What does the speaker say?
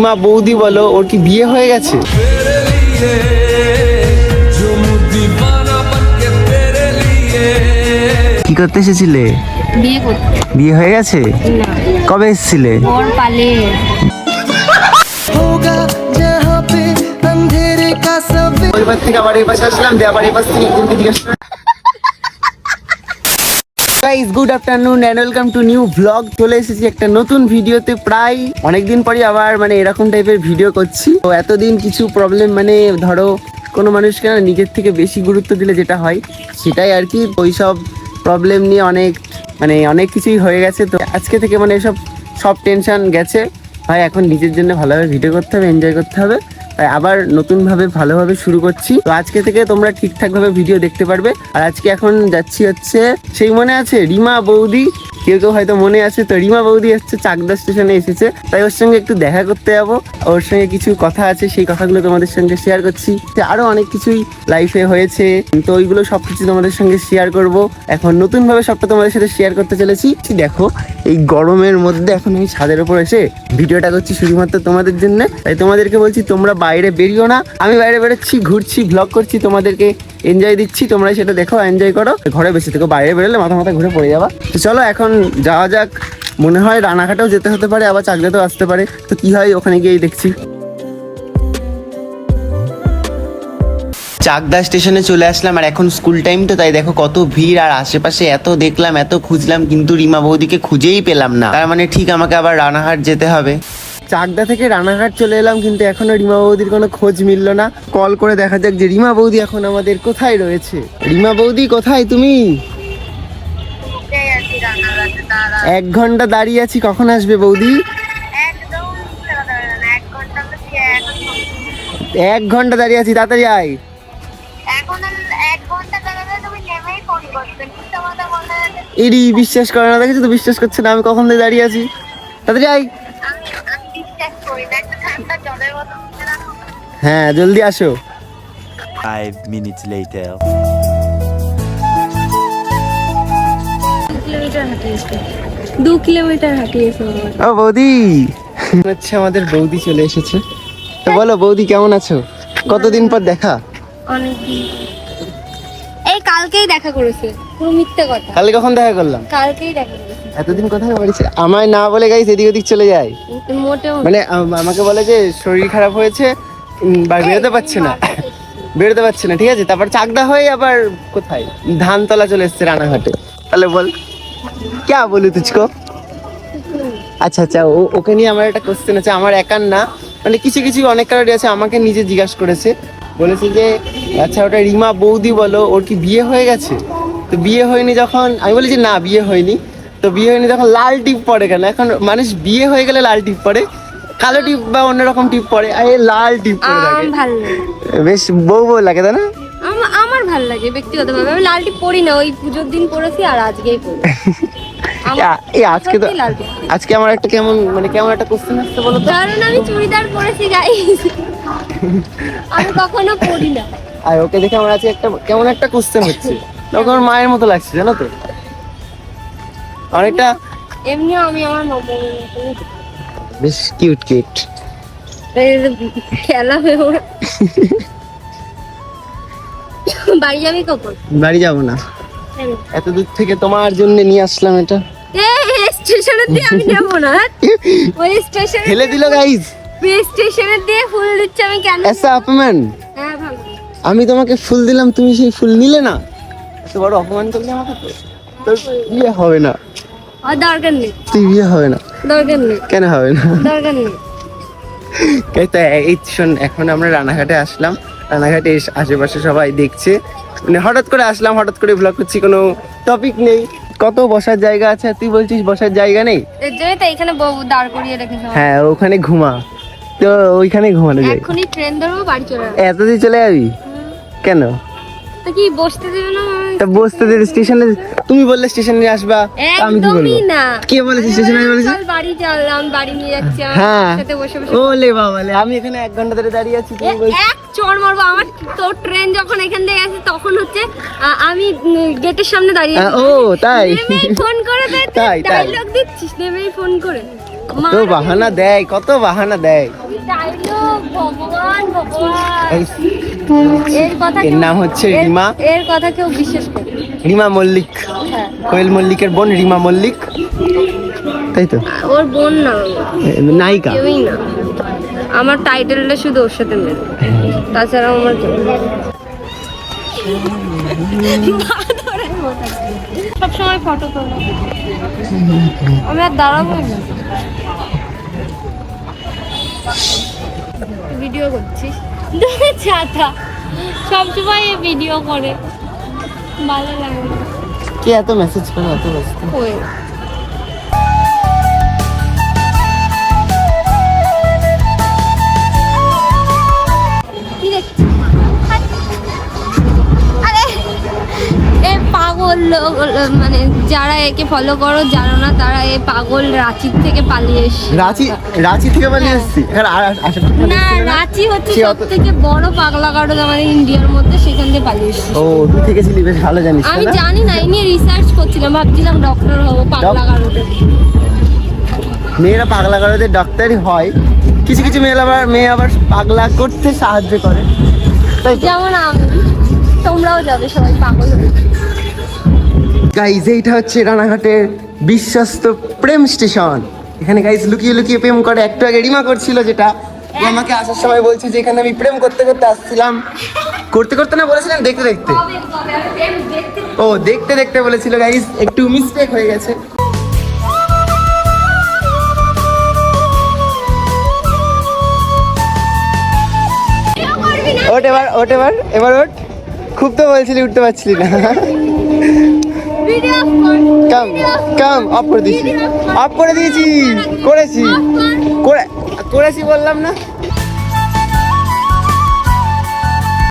সীমা বৌদি বলো ওর কি বিয়ে হয়ে গেছে? কি করতে এসেছিলে? বিয়ে হয়ে গেছে? কবে এসেছিলে? ওর পালে। থেকে আবার এই পাশে আসলাম দিয়ে আবার এই পাশ থেকে guys good afternoon and welcome to new blog চলে এসেছি একটা নতুন ভিডিওতে। প্রায় অনেকদিন পরই আবার মানে এরকম টাইপের ভিডিও করছি। তো এতদিন কিছু প্রবলেম মানে ধরো কোনো মানুষকে না নিজের থেকে বেশি গুরুত্ব দিলে যেটা হয়, সেটাই আর কি। ওই সব প্রবলেম নিয়ে অনেক মানে অনেক কিছুই হয়ে গেছে। তো আজকে থেকে মানে এসব সব টেনশন গেছে। ভাই, এখন নিজের জন্য ভালোভাবে ভিডিও করতে হবে এনজয় করতে হবে। তাই নতুন ভাবে ভালোভাবে শুরু করছি। তো আজকে থেকে তোমরা ঠিকঠাক ভাবে ভিডিও দেখতে পারবে। আর আজকে এখন যাচ্ছি হচ্ছে, সেই মনে আছে? রিমা বৌদি কেউ কেউ হয়তো মনে আছে তো রিমা বৌদি হচ্ছে চাকদা স্টেশনে এসেছে। তাই ওর সঙ্গে একটু দেখা করতে যাব। ওর সঙ্গে কিছু কথা আছে, সেই কথাগুলো তোমাদের সঙ্গে শেয়ার করছি। আরও অনেক কিছুই লাইফে হয়েছে। তো ওইগুলো সবকিছু তোমাদের সঙ্গে শেয়ার করব। এখন নতুন ভাবে সবটা তোমাদের সাথে শেয়ার করতে চলেছি। দেখো, এই গরমের মধ্যে এখন আমি ছাদের উপর এসে ভিডিওটা করছি শুধুমাত্র তোমাদের জন্য। তাই তোমাদেরকে বলছি, তোমরা বাইরে বেরিও না। আমি বাইরে বেরোচ্ছি, ঘুরছি ব্লগ করছি, তোমাদেরকে এনজয় দিচ্ছি। তোমরা সেটা দেখো এনজয় করো। ঘরে বেশি থেকে, বাইরে বেরোলে মাথা মাথা ঘুরে পড়ে যাবা। তো চলো, এখন যাওয়া যাক। মনে হয় রানাঘাটেও যেতে হতে পারে আবার চাকদাতেও আসতে পারে। তো কি হয় ওখানে গিয়েই দেখছি। চাকদা স্টেশনে চলে আসলাম আর এখন স্কুল টাইম তো তাই দেখো কত ভিড় আর আশেপাশে এত দেখলাম এত খুঁজলাম কিন্তু রিমা বৌদিকে খুঁজেই পেলাম না। তার মানে ঠিক আমাকে আবার রানাঘাট যেতে হবে। চাকদা থেকে রানাঘাট চলে এলাম কিন্তু এখনও রিমা বৌদির কোনো খোঁজ মিলল না। কল করে দেখা যাক যে রিমা বৌদি এখন আমাদের কোথায় রয়েছে। রিমা বৌদি কোথায় তুমি? এক ঘণ্টা দাঁড়িয়ে আছি কখন আসবে বৌদি? এক ঘণ্টা দাঁড়িয়ে আছি তাড়াতাড়ি আয়। মনে হয় এডি বিশ্বাস করে না দেখেছ তো বিশ্বাস করছে না আমি কখন থেকে দাঁড়িয়ে আছি? তাড়াতাড়ি আয়। আমি আমি বিশ্বাস করি না একটা কিলোমিটার হাঁটিয়েছে। দু কিলোমিটার হাঁটিয়েছে ও। বৌদি। হচ্ছে আমাদের বৌদি চলে এসেছে। তো বলো বৌদি কেমন আছো? কতদিন পর দেখা? অনেক এই কালকেই দেখা করেছে পুরো মিথ্যে কথা। কালকে কখন দেখা করলাম? কালকেই দেখা করেছে। এতদিন কোথায় বাড়িছে আমায় না বলে গাইস এদিক ওদিক চলে যায়। মোটেও মানে আমাকে বলে যে শরীর খারাপ হয়েছে বা বেরোতে পারছে না। বেরোতে পারছে না ঠিক আছে? তারপর চাকদা হয়ে আবার কোথায়? ধানতলা চলে এসছে রানাঘাটে। তাহলে বল। ক্যা বলি তুচকো আচ্ছা আচ্ছা ও ওকে নিয়ে আমার একটা কোশ্চেন আছে। আমার একার না। মানে কিছু কিছু অনেক কারণে আছে আমাকে নিজে জিজ্ঞাসা করেছে। বলেছে যে আচ্ছা ওটা রিমা বৌদি বলো ওর কি বিয়ে হয়ে গেছে? তো বিয়ে হয়নি যখন আমি বলি যে না বিয়ে হয়নি। তো বিয়ে হয়নি তখন লাল টিপ পড়ে কেন? এখন মানুষ বিয়ে হয়ে গেলে লাল টিপ পড়ে কালো টিপ বা অন্যরকম টিপ পড়ে আর লাল টিপ পরে বেশ বউ বউ লাগে তাই না? ভালো লাগে ব্যক্তিগতভাবে। আমি লালটি পরি না ওই পুজোর দিন পরেছি আর আজকেই পরি এই আজকে তো। আজকে আমার একটা কেমন মানে কেমন একটা কোশ্চেন আসছে বলো তো? কারণ আমি চুড়িদার পরেছি গাইস আমি কখনো পরি না। আর ওকে দেখে আমার আজকে একটা কেমন একটা কোশ্চেন হচ্ছে। তখন মায়ের মতো লাগছে জানো তো? অনেকটা এমনিও আমি আমার বেশ কিউট কিউট এই যে খেলা হয়ে ওরা বাড়ি যাবি কখন? বাড়ি যাব না। এত দূর থেকে তোমার জন্য নিয়ে আসলাম এটা। দিয়ে আমি না। ওই স্টেশনে ফেলে দিল গাইজ স্টেশনের দিয়ে ফুল দিচ্ছে আমি কেন এসা অপমান। হ্যাঁ ভালো। আমি তোমাকে ফুল দিলাম তুমি সেই ফুল নিলে না। এত বড় অপমান করলে আমাকে তোর বিয়ে হবে না। আর দরকার নেই। তুই বিয়ে হবে না। দরকার নেই। কেন হবে না? দরকার নেই। এই শোন এখন আমরা রানাঘাটে আসলাম। রানাঘাটে আশেপাশে সবাই দেখছে। মানে হঠাৎ করে আসলাম হঠাৎ করে ব্লগ করছি কোনো টপিক নেই। কত বসার জায়গা আছে? তুই বলছিস বসার জায়গা নেই? এর জন্যই তো এখানে দাঁড় করিয়ে রেখেছে হ্যাঁ ওখানে ঘুমা। তো ওইখানে ঘুমানো যায়। এক্ষুনি ট্রেন ধরবো বাড়ি চলে যাব এতদিন চলে যাবি? কেন? তো কি বসতে দেবে না তা বসতে দে স্টেশনে। তুমি বললে স্টেশনে আসবা আমি কি বলব? কে বলেছে স্টেশনে বলেছি? বাড়ি চল আমি বাড়ি নিয়ে যাচ্ছি হ্যাঁ। বসে বসে। ওলে বাবালে আমি এখানে এক ঘণ্টা ধরে দাঁড়িয়ে আছি তুমি বলছো। এক চড় মারবো আমার তোর ট্রেন যখন এখান থেকে আসে তখন হচ্ছে আমি গেটের সামনে দাঁড়িয়ে আছি। ও তাই। ফোন করে তাই, তাই। ডায়লগ দিচ্ছিস নেমেই ফোন করে কত বাহানা দেয় কত বাহানা দেয়। ডায়লগ ভগবান ভগবান। এর কথা এর নাম হচ্ছে রিমা। এর কথা কেউ বিশ্বাস করে রিমা মল্লিক। হ্যাঁ। কোয়েল মল্লিকের বোন রিমা মল্লিক। তাই তো? ওর বোন না। নায়িকা? কেউই না। আমার টাইটেলটা শুধু ওর সাথে মেলে। তাছাড়া আমার সব সময় ফটো তোলো। আমি আর দাঁড়াবো না। ভিডিও করছিস? ছাতা সবসময় ভিডিও করে। ভালো লাগে কি এত মেসেজ করে এত ব্যস্ত? লোক মানে যারা একে ফলো করো জানো না তারা এ পাগল রাঁচির থেকে পালিয়ে এসছে। রাঁচি রাঁচি থেকে পালিয়ে এসেছি? এখানে আর আশেপাশে না রাঁচি হচ্ছে সব থেকে বড় পাগলা গাড়ো আমাদের ইন্ডিয়ার মধ্যে সেখান থেকে পালিয়ে এসছে। ও তুই থেকে ছিলি বেশ ভালো জানিস আমি জানি না এই নিয়ে রিসার্চ করছিলাম ভাবছিলাম ডক্টর হব পাগলা গাড়োতে মেয়েরা পাগলা করাতে ডাক্তারই হয়। কিছু কিছু মেয়ে আবার মেয়ে আবার পাগলা করতে সাহায্য করে। যেমন আমি তোমরাও যাবে সবাই পাগল হয়ে। গাইজ এইটা হচ্ছে রানাঘাটের বিশ্বস্ত প্রেম স্টেশন। এখানে গাইজ লুকিয়ে লুকিয়ে প্রেম করে। একটু আগে রিমা করছিল যেটা। আমাকে আসার সময় বলছে যে এখানে আমি প্রেম করতে করতে আসছিলাম। করতে করতে না, বলেছিলাম দেখতে দেখতে। ও, দেখতে দেখতে বলেছিল গাইজ একটু মিস্টেক হয়ে গেছে। ওট এবার ওট এবার এবার ওট খুব তো বলছিলি, উঠতে পারছিলি না। কাম কাম অফ করে দিয়েছি। অফ করে দিয়েছি। করেছি। করে করেছি বললাম না?